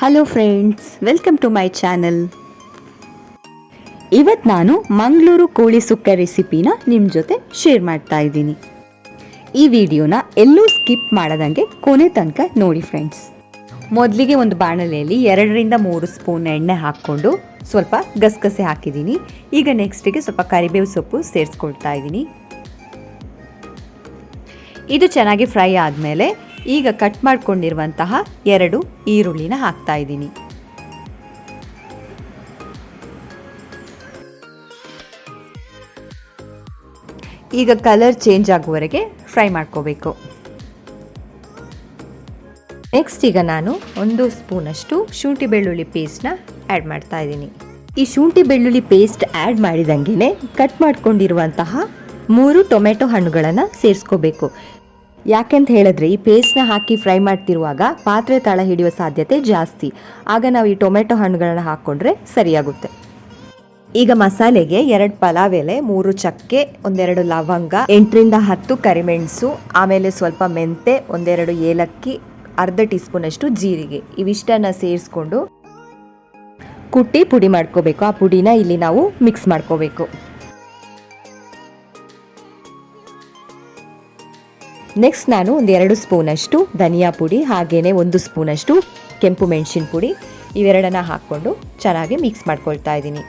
Hello friends welcome to my channel ಇವತ್ತು ನಾನು ಮಂಗಳೂರು ಕೋಳಿ ಸುಕ್ಕ ರೆಸಿಪಿನ ನಿಮ್ಮ ಜೊತೆ ಶೇರ್ ಮಾಡ್ತಾ ಇದ್ದೀನಿ. ಈ ವಿಡಿಯೋನ ಎಲ್ಲೂ ಸ್ಕಿಪ್ ಮಾಡದಂಗೆ ಕೊನೆ ತನಕ ನೋಡಿ ಫ್ರೆಂಡ್ಸ್ ಮೊದಲಿಗೆ ಒಂದು ಬಾಣಲೆಯಲ್ಲಿ ಎರಡರಿಂದ ಮೂರು ಸ್ಪೂನ್ ಎಣ್ಣೆ ಹಾಕ್ಕೊಂಡು ಸ್ವಲ್ಪ ಗಸಗಸೆ ಹಾಕಿದ್ದೀನಿ. ಈಗ ನೆಕ್ಸ್ಟಿಗೆ ಸ್ವಲ್ಪ ಕರಿಬೇವು ಸೊಪ್ಪು ಸೇರಿಸ್ಕೊಳ್ತಾ ಇದ್ದೀನಿ. ಇದು ಚೆನ್ನಾಗಿ ಫ್ರೈ ಆದಮೇಲೆ ಈಗ ಕಟ್ ಮಾಡಿಕೊಂಡಿರುವಂತಹ ಎರಡು ಈರುಳ್ಳಿನ ಹಾಕ್ತಾ ಇದ್ದೀನಿ. ಈಗ ಕಲರ್ ಚೇಂಜ್ ಆಗುವವರೆಗೆ ಫ್ರೈ ಮಾಡ್ಕೋಬೇಕು. ನೆಕ್ಸ್ಟ್ ಈಗ ನಾನು ಒಂದು ಸ್ಪೂನಷ್ಟು ಶುಂಠಿ ಬೆಳ್ಳುಳ್ಳಿ ಪೇಸ್ಟ್ನ ಆ್ಯಡ್ ಮಾಡ್ತಾ ಇದ್ದೀನಿ. ಈ ಶುಂಠಿ ಬೆಳ್ಳುಳ್ಳಿ ಪೇಸ್ಟ್ ಆ್ಯಡ್ ಮಾಡಿದಂಗೆ ಕಟ್ ಮಾಡ್ಕೊಂಡಿರುವಂತಹ ಮೂರು ಟೊಮೆಟೊ ಹಣ್ಣುಗಳನ್ನು ಸೇರಿಸ್ಕೋಬೇಕು. ಯಾಕೆಂತ ಹೇಳಿದ್ರೆ ಈ ಪೇಸ್ಟ್ನ ಹಾಕಿ ಫ್ರೈ ಮಾಡ್ತಿರುವಾಗ ಪಾತ್ರೆ ತಳ ಹಿಡಿಯುವ ಸಾಧ್ಯತೆ ಜಾಸ್ತಿ. ಆಗ ನಾವು ಈ ಟೊಮೆಟೊ ಹಣ್ಣುಗಳನ್ನ ಹಾಕ್ಕೊಂಡ್ರೆ ಸರಿಯಾಗುತ್ತೆ. ಈಗ ಮಸಾಲೆಗೆ ಎರಡು ಪಲಾವ್ ಎಲೆ, ಮೂರು ಚಕ್ಕೆ, ಒಂದೆರಡು ಲವಂಗ, ಎಂಟರಿಂದ ಹತ್ತು ಕರಿಮೆಣಸು, ಆಮೇಲೆ ಸ್ವಲ್ಪ ಮೆಂತೆ, ಒಂದೆರಡು ಏಲಕ್ಕಿ, ಅರ್ಧ ಟೀ ಸ್ಪೂನಷ್ಟು ಜೀರಿಗೆ. ಇವಿಷ್ಟನ್ನ ಸೇರಿಸ್ಕೊಂಡು ಕುಟ್ಟಿ ಪುಡಿ ಮಾಡ್ಕೋಬೇಕು. ಆ ಪುಡಿನ ಇಲ್ಲಿ ನಾವು ಮಿಕ್ಸ್ ಮಾಡ್ಕೋಬೇಕು. ನೆಕ್ಸ್ಟ್ ನಾನು ಒಂದು ಎರಡು ಸ್ಪೂನಷ್ಟು ಧನಿಯಾ ಪುಡಿ ಹಾಗೆಯೇ ಒಂದು ಸ್ಪೂನಷ್ಟು ಕೆಂಪು ಮೆಣಸಿನ ಪುಡಿ. ಇವೆರಡನ್ನ ಹಾಕ್ಕೊಂಡು ಚೆನ್ನಾಗಿ ಮಿಕ್ಸ್ ಮಾಡ್ಕೊಳ್ತಾ ಇದ್ದೀನಿ.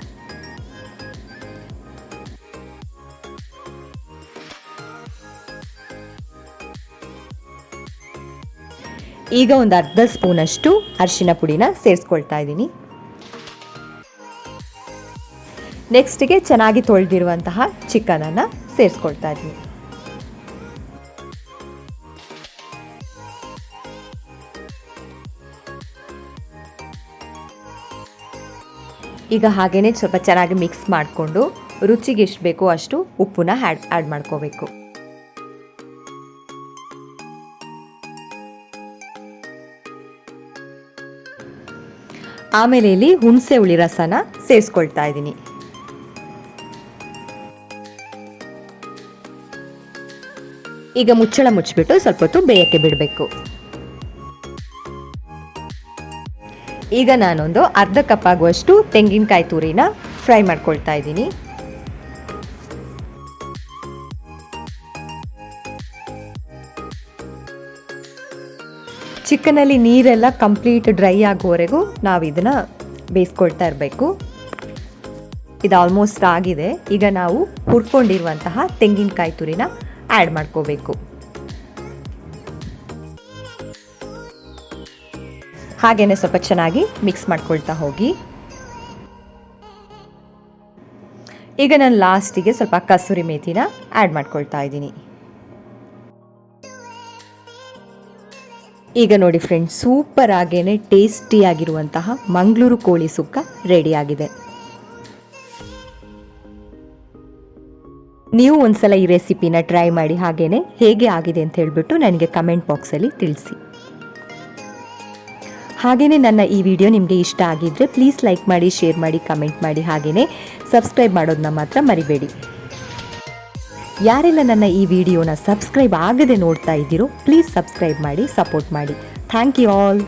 ಈಗ ಒಂದು ಅರ್ಧ ಸ್ಪೂನಷ್ಟು ಅರಿಶಿನ ಪುಡಿನ ಸೇರಿಸ್ಕೊಳ್ತಾ ಇದ್ದೀನಿ. ನೆಕ್ಸ್ಟಿಗೆ ಚೆನ್ನಾಗಿ ತೊಳೆದಿರುವಂತಹ ಚಿಕನನ್ನು ಸೇರಿಸ್ಕೊಳ್ತಾ ಇದ್ದೀನಿ. ಈಗ ಹಾಗೇನೆ ಸ್ವಲ್ಪ ಚೆನ್ನಾಗಿ ಮಿಕ್ಸ್ ಮಾಡಿಕೊಂಡು ರುಚಿಗೆ ಎಷ್ಟು ಬೇಕೋ ಅಷ್ಟು ಉಪ್ಪನ್ನ ಹ್ಯಾಡ್ ಆ್ಯಡ್ ಮಾಡ್ಕೋಬೇಕು. ಆಮೇಲೆ ಇಲ್ಲಿ ಹುಣಸೆ ಹುಳಿ ರಸನ ಸೇರಿಸ್ಕೊಳ್ತಾ ಇದ್ದೀನಿ. ಈಗ ಮುಚ್ಚಳ ಮುಚ್ಚಿಬಿಟ್ಟು ಸ್ವಲ್ಪ ಹೊತ್ತು ಬೇಯಕ್ಕೆ ಬಿಡಬೇಕು. ಈಗ ನಾನೊಂದು ಅರ್ಧ ಕಪ್ ಆಗುವಷ್ಟು ತೆಂಗಿನಕಾಯಿ ತುರಿನ ಫ್ರೈ ಮಾಡ್ಕೊಳ್ತಾ ಇದ್ದೀನಿ. ಚಿಕನಲ್ಲಿ ನೀರೆಲ್ಲ ಕಂಪ್ಲೀಟ್ ಡ್ರೈ ಆಗುವವರೆಗೂ ನಾವು ಇದನ್ನು ಬೇಯಿಸ್ಕೊಳ್ತಾ ಇರಬೇಕು. ಇದು ಆಲ್ಮೋಸ್ಟ್ ಆಗಿದೆ. ಈಗ ನಾವು ಹುರ್ಕೊಂಡಿರುವಂತಹ ತೆಂಗಿನಕಾಯಿ ತುರಿನ ಆ್ಯಡ್ ಮಾಡ್ಕೋಬೇಕು. ಹಾಗೇನೆ ಸ್ವಲ್ಪ ಚೆನ್ನಾಗಿ ಮಿಕ್ಸ್ ಮಾಡ್ಕೊಳ್ತಾ ಹೋಗಿ. ಈಗ ನಾನು ಲಾಸ್ಟಿಗೆ ಸ್ವಲ್ಪ ಕಸೂರಿ ಮೇಥಿನ ಆ್ಯಡ್ ಮಾಡ್ಕೊಳ್ತಾ ಇದ್ದೀನಿ. ಈಗ ನೋಡಿ ಫ್ರೆಂಡ್ಸ್ ಸೂಪರ್ ಆಗೇನೆ ಟೇಸ್ಟಿಯಾಗಿರುವಂತಹ ಮಂಗಳೂರು ಕೋಳಿ ಸುಕ್ಕ ರೆಡಿ ಆಗಿದೆ. ನೀವು ಒಂದ್ಸಲ ಈ ರೆಸಿಪಿನ ಟ್ರೈ ಮಾಡಿ ಹಾಗೇನೆ ಹೇಗೆ ಆಗಿದೆ ಅಂತ ಹೇಳಿಬಿಟ್ಟು ನನಗೆ ಕಮೆಂಟ್ ಬಾಕ್ಸಲ್ಲಿ ತಿಳಿಸಿ. ಹಾಗೆಯೇ ನನ್ನ ಈ ವಿಡಿಯೋ ನಿಮಗೆ ಇಷ್ಟ ಆಗಿದ್ದರೆ ಪ್ಲೀಸ್ ಲೈಕ್ ಮಾಡಿ ಶೇರ್ ಮಾಡಿ ಕಮೆಂಟ್ ಮಾಡಿ ಹಾಗೆಯೇ ಸಬ್ಸ್ಕ್ರೈಬ್ ಮಾಡೋದನ್ನ ಮಾತ್ರ ಮರಿಬೇಡಿ. ಯಾರೆಲ್ಲ ನನ್ನ ಈ ವಿಡಿಯೋನ ಸಬ್ಸ್ಕ್ರೈಬ್ ಆಗದೆ ನೋಡ್ತಾ ಇದ್ದೀರೋ ಪ್ಲೀಸ್ ಸಬ್ಸ್ಕ್ರೈಬ್ ಮಾಡಿ ಸಪೋರ್ಟ್ ಮಾಡಿ. Thank you all